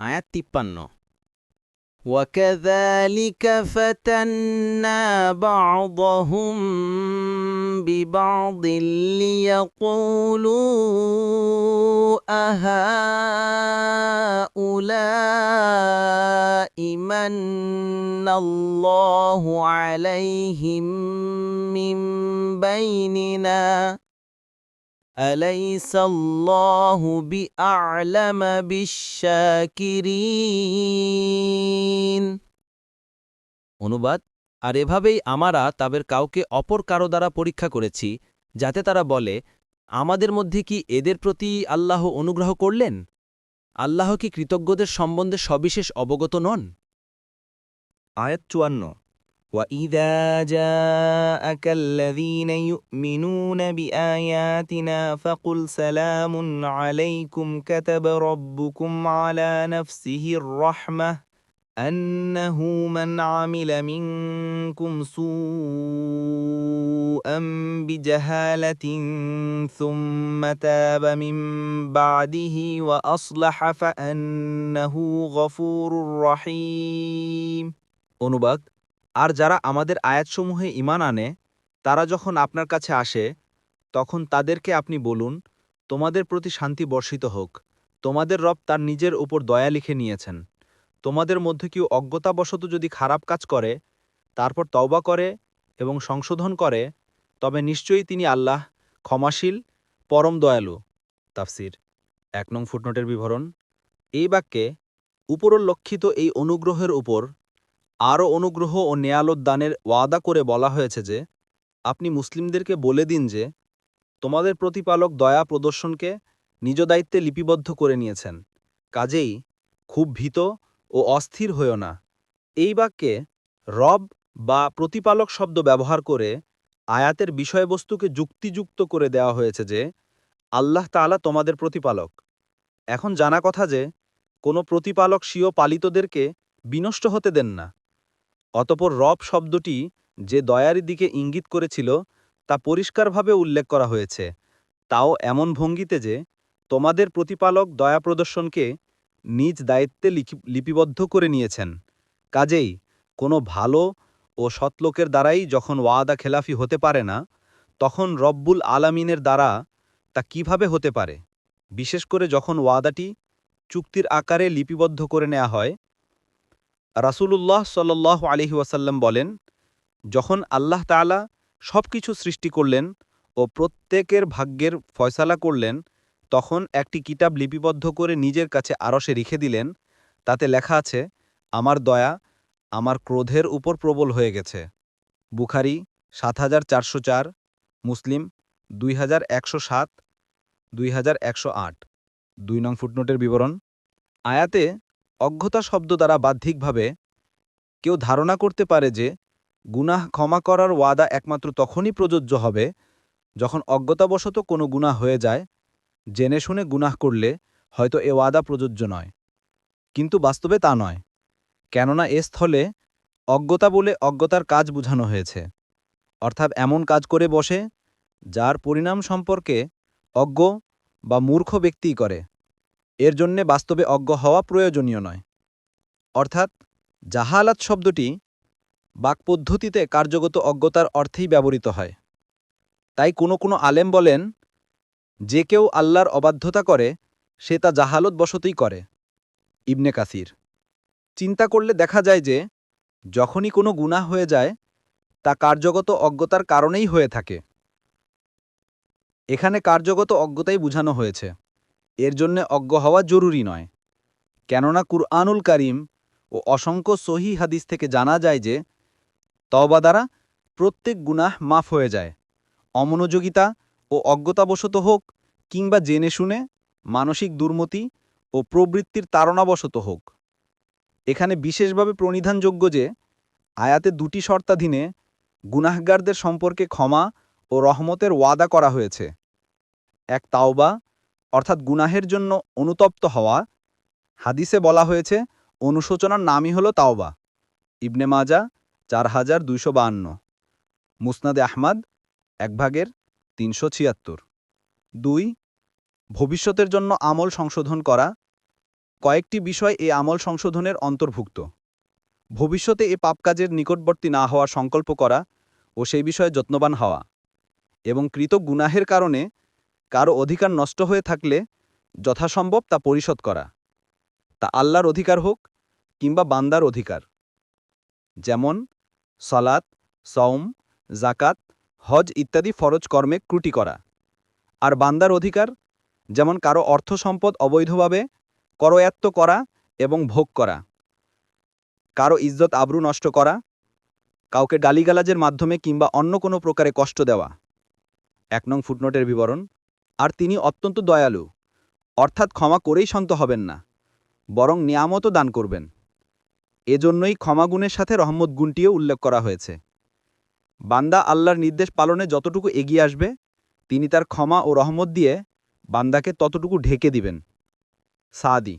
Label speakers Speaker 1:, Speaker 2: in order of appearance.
Speaker 1: আয়াত তিপ্পান্ন وكذلك فتنا بعضهم ببعض ليقولوا أهؤلاء من الله عليهم من بيننا أليس الله بأعلم بالشاكرين অনুবাদ আর এভাবেই আমরা তাদের কাউকে অপর কারো দ্বারা পরীক্ষা করেছি যাতে তারা বলে আমাদের মধ্যে কি এদের প্রতি আল্লাহ অনুগ্রহ করলেন আল্লাহ কি কৃতজ্ঞদের সম্বন্ধে সবিশেষ অবগত নন
Speaker 2: আয়াত চুয়ান্ন وَإِذَا جَاءَكَ الَّذِينَ يُؤْمِنُونَ بِآيَاتِنَا فَقُلْ سَلَامٌ عَلَيْكُمْ كَتَبَ رَبُّكُمْ عَلَى نَفْسِهِ الرَّحْمَةِ أَنَّهُ مَنْ عَمِلَ مِنكُمْ سُوءًا بِجَهَالَةٍ ثُمَّ تَابَ مِن بَعْدِهِ وَأَصْلَحَ فَأَنَّهُ غَفُورٌ رَّحِيمٌ অনুবাদ আর যারা আমাদের আয়াতসমূহে ইমান আনে, তারা যখন আপনার কাছে আসে, তখন তাদেরকে আপনি বলুন, তোমাদের প্রতি শান্তি বর্ষিত হোক। তোমাদের রব তার নিজের উপর দয়া লিখে নিয়েছেন। তোমাদের মধ্যে কেউ অজ্ঞতাবশত যদি খারাপ কাজ করে, তারপর তওবা করে এবং সংশোধন করে, তবে নিশ্চয়ই তিনি আল্লাহ ক্ষমাশীল, পরম দয়ালু। তাফসির, এক নং ফুটনোটের বিবরণ। এই বাক্যে উপরোল্লক্ষিত এই অনুগ্রহের উপর আরও অনুগ্রহ ও দানের ওয়াদা করে বলা হয়েছে যে, আপনি মুসলিমদেরকে বলে দিন যে, তোমাদের প্রতিপালক দয়া প্রদর্শনকে নিজ দায়িত্বে লিপিবদ্ধ করে নিয়েছেন। কাজেই খুব ভীত ও অস্থির হইও না। এই বাক্যে রব বা প্রতিপালক শব্দ ব্যবহার করে আয়াতের বিষয়বস্তুকে যুক্তিযুক্ত করে দেওয়া হয়েছে যে, আল্লাহ তাআলা তোমাদের প্রতিপালক। এখন জানা কথা যে, কোনো প্রতিপালক স্বীয় পালিতদেরকে বিনষ্ট হতে দেন না। অতপর রব শব্দটি যে দয়ার দিকে ইঙ্গিত করেছিল, তা পরিষ্কারভাবে উল্লেখ করা হয়েছে। তাও এমন ভঙ্গিতে যে, তোমাদের প্রতিপালক দয়া প্রদর্শনকে নিজ দায়িত্বে লিপিবদ্ধ করে নিয়েছেন। কাজেই কোনো ভালো ও সৎলোকের দ্বারাই যখন ওয়াদা খেলাফি হতে পারে না, তখন রব্বুল আলামিনের দ্বারা তা কীভাবে হতে পারে? বিশেষ করে যখন ওয়াদাটি চুক্তির আকারে লিপিবদ্ধ করে নেওয়া হয় রাসূলুল্লাহ সাল্লাহ আলহি ওয়াসাল্লাম বলেন, যখন আল্লাহ তাআলা সব কিছু সৃষ্টি করলেন ও প্রত্যেকের ভাগ্যের ফয়সালা করলেন, তখন একটি কিতাব লিপিবদ্ধ করে নিজের কাছে আরশে রেখে দিলেন। তাতে লেখা আছে, আমার দয়া আমার ক্রোধের উপর প্রবল হয়ে গেছে। বুখারি সাত হাজার চারশো চার, মুসলিম দুই হাজার একশো সাত, দুই হাজার একশো আট। দুই নং ফুটনোটের বিবরণ, আয়াতে অজ্ঞতা শব্দ দ্বারা বাহ্যিকভাবে কেউ ধারণা করতে পারে যে গুনাহ ক্ষমা করার ওয়াদা একমাত্র তখনই প্রযোজ্য হবে যখন অজ্ঞতাবশত কোনো গুনাহ হয়ে যায়। জেনে শুনে গুনাহ করলে হয়তো এ ওয়াদা প্রযোজ্য নয়। কিন্তু বাস্তবে তা নয়। কেননা এ স্থলে অজ্ঞতা বলে অজ্ঞতার কাজ বোঝানো হয়েছে। অর্থাৎ এমন কাজ করে বসে যার পরিণাম সম্পর্কে অজ্ঞ বা মূর্খ ব্যক্তিই করে। এর জন্যে বাস্তবে অজ্ঞ হওয়া প্রয়োজনীয় নয়। অর্থাৎ, জাহালাত শব্দটি বাকপদ্ধতিতে কার্যগত অজ্ঞতার অর্থেই ব্যবহৃত হয়। তাই কোনো কোনো আলেম বলেন, যে কেউ আল্লাহর অবাধ্যতা করে, সে তা জাহালত বশতই করে। ইবনে কাসির। চিন্তা করলে দেখা যায় যে, যখনই কোনো গুনাহ হয়ে যায়, তা কার্যগত অজ্ঞতার কারণেই হয়ে থাকে। এখানে কার্যগত অজ্ঞতাই বোঝানো হয়েছে। এর জন্যে অজ্ঞ হওয়া জরুরি নয়। কেননা কুরআনুল কারিম ও অসংখ্য সহি হাদিস থেকে জানা যায় যে, তওবা দ্বারা প্রত্যেক গুনাহ মাফ হয়ে যায়। অমনোযোগিতা ও অজ্ঞতাবশত হোক কিংবা জেনে শুনে মানসিক দুর্মতি ও প্রবৃত্তির তাড়নাবশত হোক। এখানে বিশেষভাবে প্রণিধানযোগ্য যে, আয়াতে দুটি শর্তাধীনে গুনাহগারদের সম্পর্কে ক্ষমা ও রহমতের ওয়াদা করা হয়েছে। এক, তাওবা অর্থাৎ গুনাহের জন্য অনুতপ্ত হওয়া। হাদিসে বলা হয়েছে, অনুশোচনার নামই হল তাওবা। ইবনে মাজা, চার হাজার দুইশো বাহান্ন। মুসনাদে আহমাদ, এক ভাগের তিনশো ছিয়াত্তর। দুই, ভবিষ্যতের জন্য আমল সংশোধন করা। কয়েকটি বিষয় এ আমল সংশোধনের অন্তর্ভুক্ত। ভবিষ্যতে এ পাপ কাজের নিকটবর্তী না হওয়ার সংকল্প করা ও সেই বিষয়ে যত্নবান হওয়া এবং কৃত গুনাহের কারণে কারও অধিকার নষ্ট হয়ে থাকলে যথাসম্ভব তা পরিশোধ করা। তা আল্লাহর অধিকার হোক কিংবা বান্দার অধিকার। যেমন সালাত, সওম জাকাত হজ ইত্যাদি ফরজ কর্মে ত্রুটি করা। আর বান্দার অধিকার, যেমন কারও অর্থ সম্পদ অবৈধভাবে করয়াত্ত করা এবং ভোগ করা। কারও ইজ্জত আবরু নষ্ট করা, কাউকে গালিগালাজের মাধ্যমে কিংবা অন্য কোনো প্রকারে কষ্ট দেওয়া। এক নং ফুটনোটের বিবরণ। আর তিনি অত্যন্ত দয়ালু। অর্থাৎ ক্ষমা করেই শান্ত হবেন না, বরং নিয়ামতও দান করবেন। এজন্যই ক্ষমাগুণের সাথে রহমত গুণটিও উল্লেখ করা হয়েছে। বান্দা আল্লাহর নির্দেশ পালনে যতটুকু এগিয়ে আসবে, তিনি তার ক্ষমা ও রহমত দিয়ে বান্দাকে ততটুকু ঢেকে দিবেন। সাদি